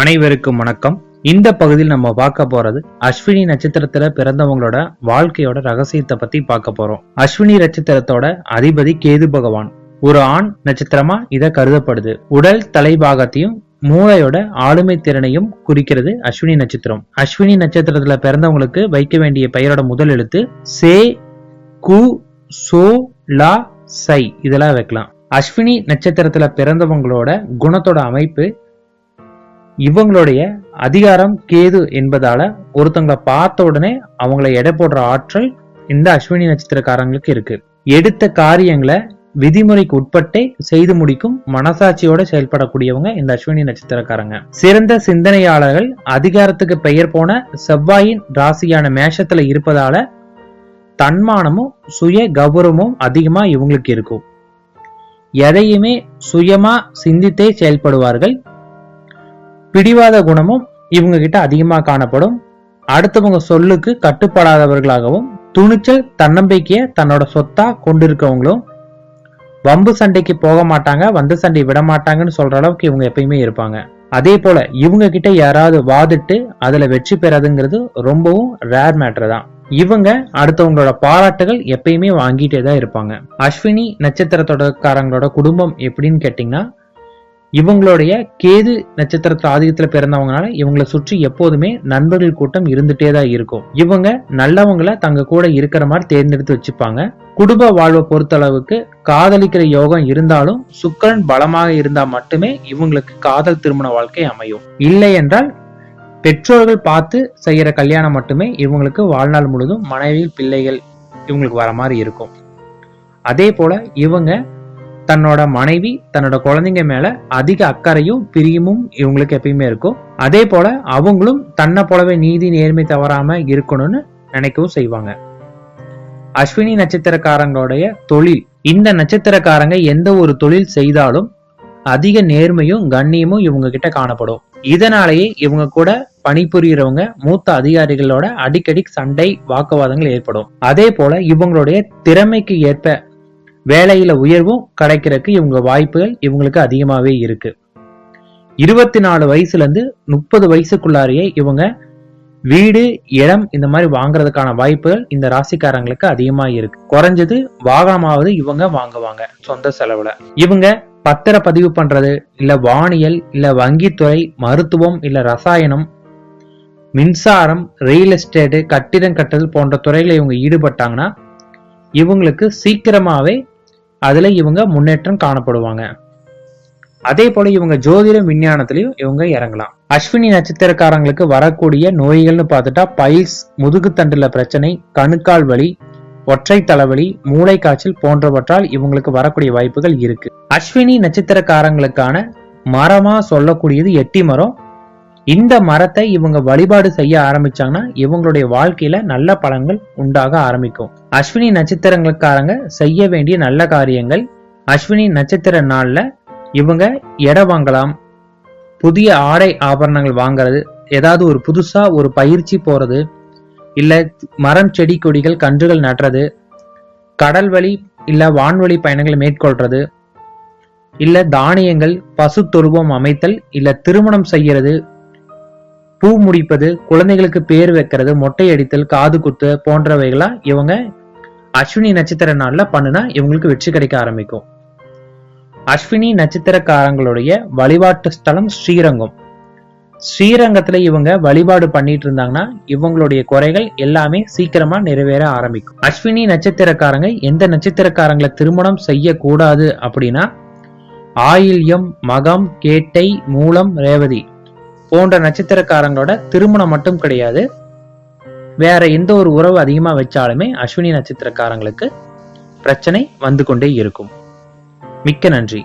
அனைவருக்கும் வணக்கம். இந்த பகுதியில் நம்ம பார்க்க போறது அஸ்வினி நட்சத்திரத்துல பிறந்தவங்களோட வாழ்க்கையோட ரகசியத்தை பத்தி பார்க்க போறோம். அஸ்வினி நட்சத்திரத்தோட அதிபதி கேது பகவான். ஒரு ஆண் நட்சத்திரமா இத கருதப்படுது. உடல் தலைபாகத்தையும் மூளையோட ஆளுமை திறனையும் குறிக்கிறது அஸ்வினி நட்சத்திரம். அஸ்வினி நட்சத்திரத்துல பிறந்தவங்களுக்கு வைக்க வேண்டிய பெயரோட முதல் எழுத்து சே கு சோ லா சை. இதெல்லாம் வைக்கலாம். அஸ்வினி நட்சத்திரத்துல பிறந்தவங்களோட குணத்தோட அமைப்பு இவங்களுடைய அதிகாரம் கேது என்பதால ஒருத்தங்களை பார்த்த உடனே அவங்கள எடை போடுற ஆற்றல் இந்த அஸ்வினி நட்சத்திரக்காரங்களுக்கு இருக்கு. எடுத்த காரியங்களை விதிமுறைக்கு உட்பட்டே செய்து முடிக்கும் மனசாட்சியோட செயல்படக்கூடியவங்க இந்த அஸ்வினி நட்சத்திரக்காரங்க. சிறந்த சிந்தனையாளர்கள் அதிகாரத்துக்கு பெயர் போன செவ்வாயின் ராசியான மேஷத்துல இருப்பதால தன்மானமும் சுய கௌரவமும் அதிகமா இவங்களுக்கு இருக்கும். எதையுமே சுயமா சிந்தித்தே செயல்படுவார்கள். பிடிவாத குணமும் இவங்க கிட்ட அதிகமாக காணப்படும். அடுத்தவங்க சொல்லுக்கு கட்டுப்படாதவர்களாகவும் துணிச்சல் தன்னம்பிக்கையை தன்னோட சொத்தா கொண்டிருக்கவங்களும் வம்பு சண்டைக்கு போக மாட்டாங்க வந்து சண்டை விட மாட்டாங்கன்னு சொல்ற அளவுக்கு இவங்க எப்பயுமே இருப்பாங்க. அதே போல இவங்க கிட்ட யாராவது வாதிட்டு அதுல வெற்றி பெறாதுங்கிறது ரொம்பவும் ரேர் மேட்டர் தான். இவங்க அடுத்தவங்களோட பாராட்டுகள் எப்பயுமே வாங்கிட்டே தான் இருப்பாங்க. அஸ்வினி நட்சத்திரத்தோடக்காரங்களோட குடும்பம் எப்படின்னு கேட்டீங்கன்னா இவங்களுடைய கேது நட்சத்திரத்து ஆதிக்கத்துல பிறந்தவங்கனால இவங்களை சுற்றி எப்போதுமே நண்பர்கள் கூட்டம் இருந்துட்டே தான் இருக்கும். இவங்க நல்லவங்கள தங்க கூட இருக்கிற மாதிரி தேர்ந்தெடுத்து வச்சுப்பாங்க. குடும்ப வாழ்வை பொறுத்தளவுக்கு காதலிக்கிற யோகம் இருந்தாலும் சுக்கரன் பலமாக இருந்தா மட்டுமே இவங்களுக்கு காதல் திருமண வாழ்க்கை அமையும். இல்லை என்றால் பெற்றோர்கள் பார்த்து செய்யற கல்யாணம் மட்டுமே இவங்களுக்கு வாழ்நாள் முழுதும் மனைவி பிள்ளைகள் இவங்களுக்கு வர மாதிரி இருக்கும். அதே போல இவங்க தன்னோட மனைவி தன்னோட குழந்தைங்க மேல அதிக அக்கறையும் பிரியமும் இவங்களுக்கு எப்பயுமே இருக்கும். அதே போல அவங்களும் தன்னை போலவே நீதி நேர்மை தவறாம இருக்கணும்னு நினைக்கவும் செய்வாங்க. அஸ்வினி நட்சத்திரக்காரங்களுடைய தொழில். இந்த நட்சத்திரக்காரங்க எந்த ஒரு தொழில் செய்தாலும் அதிக நேர்மையும் கண்ணியமும் இவங்க கிட்ட காணப்படும். இதனாலேயே இவங்க கூட பணிபுரியறவங்க மூத்த அதிகாரிகளோட அடிக்கடி சண்டை வாக்குவாதங்கள் ஏற்படும். அதே போல இவங்களுடைய திறமைக்கு ஏற்ப வேலையில உயர்வும் கிடைக்கிறதுக்கு இவங்க வாய்ப்புகள் இவங்களுக்கு அதிகமாவே இருக்கு. இருபத்தி நாலு வயசுல இருந்து முப்பது வயசுக்குள்ளாரையே இவங்க வீடு இடம் இந்த மாதிரி வாங்குறதுக்கான வாய்ப்புகள் இந்த ராசிக்காரங்களுக்கு அதிகமா இருக்கு. குறைஞ்சது வாகனமாவது இவங்க வாங்குவாங்க சொந்த செலவுல. இவங்க பத்திர பதிவு பண்றது இல்ல வானியல் இல்ல வங்கித்துறை மருத்துவம் இல்ல ரசாயனம் மின்சாரம் ரியல் எஸ்டேட்டு கட்டிடம் கட்டுதல் போன்ற துறையில இவங்க ஈடுபட்டாங்கன்னா இவங்களுக்கு சீக்கிரமாவே அதுல இவங்க முன்னேற்றம் காணப்படுவாங்க. அதே போல இவங்க ஜோதிட விஞ்ஞானத்திலையும் இவங்க இறங்கலாம். அஸ்வினி நட்சத்திரக்காரங்களுக்கு வரக்கூடிய நோய்கள்னு பார்த்துட்டா பைல்ஸ் முதுகுத்தண்டுல பிரச்சனை கணுக்கால் வலி ஒற்றை தலைவலி மூளை காய்ச்சல் போன்றவற்றால் இவங்களுக்கு வரக்கூடிய வாய்ப்புகள் இருக்கு. அஸ்வினி நட்சத்திரக்காரங்களுக்கான மரமா சொல்லக்கூடியது எட்டி மரம் இந்த மரத்தை இவங்க வழிபாடு செய்ய ஆரம்பிச்சாங்கன்னா இவங்களுடைய வாழ்க்கையில நல்ல பலன்கள் உண்டாக ஆரம்பிக்கும். அஸ்வினி நட்சத்திரங்களுக்காரங்க செய்ய வேண்டிய நல்ல காரியங்கள் அஸ்வினி நட்சத்திர நாள்ல இவங்க இடம் வாங்கலாம் புதிய ஆடை ஆபரணங்கள் வாங்குறது ஏதாவது ஒரு புதுசா ஒரு பயிற்சி போறது இல்ல மரம் செடி கொடிகள் கன்றுகள் நடுறது கடல் வழி இல்ல வான்வழி பயணங்களை மேற்கொள்றது இல்ல தானியங்கள் பசு தொழுவம் அமைத்தல் இல்ல திருமணம் செய்யறது பூ முடிப்பது குழந்தைகளுக்கு பேர் வைக்கிறது மொட்டை அடித்தல் காது குத்து போன்றவைகளா இவங்க அஸ்வினி நட்சத்திர நாள்ல பண்ணுனா இவங்களுக்கு வெற்றி கிடைக்க ஆரம்பிக்கும். அஸ்வினி நட்சத்திரக்காரங்களுடைய வழிபாட்டு ஸ்தலம் ஸ்ரீரங்கம். ஸ்ரீரங்கத்துல இவங்க வழிபாடு பண்ணிட்டு இருந்தாங்கன்னா இவங்களுடைய குறைகள் எல்லாமே சீக்கிரமா நிறைவேற ஆரம்பிக்கும். அஸ்வினி நட்சத்திரக்காரங்க எந்த நட்சத்திரக்காரங்களை திருமணம் செய்யக்கூடாது அப்படின்னா ஆயில்யம் மகம் கேட்டை மூலம் ரேவதி போன்ற நட்சத்திரக்காரங்களோட திருமணம் மட்டும் கிடையாது. வேற எந்த ஒரு உறவு அதிகமா வச்சாலுமே அஸ்வினி நட்சத்திரக்காரங்களுக்கு பிரச்சனை வந்து கொண்டே இருக்கும். மிக்க நன்றி.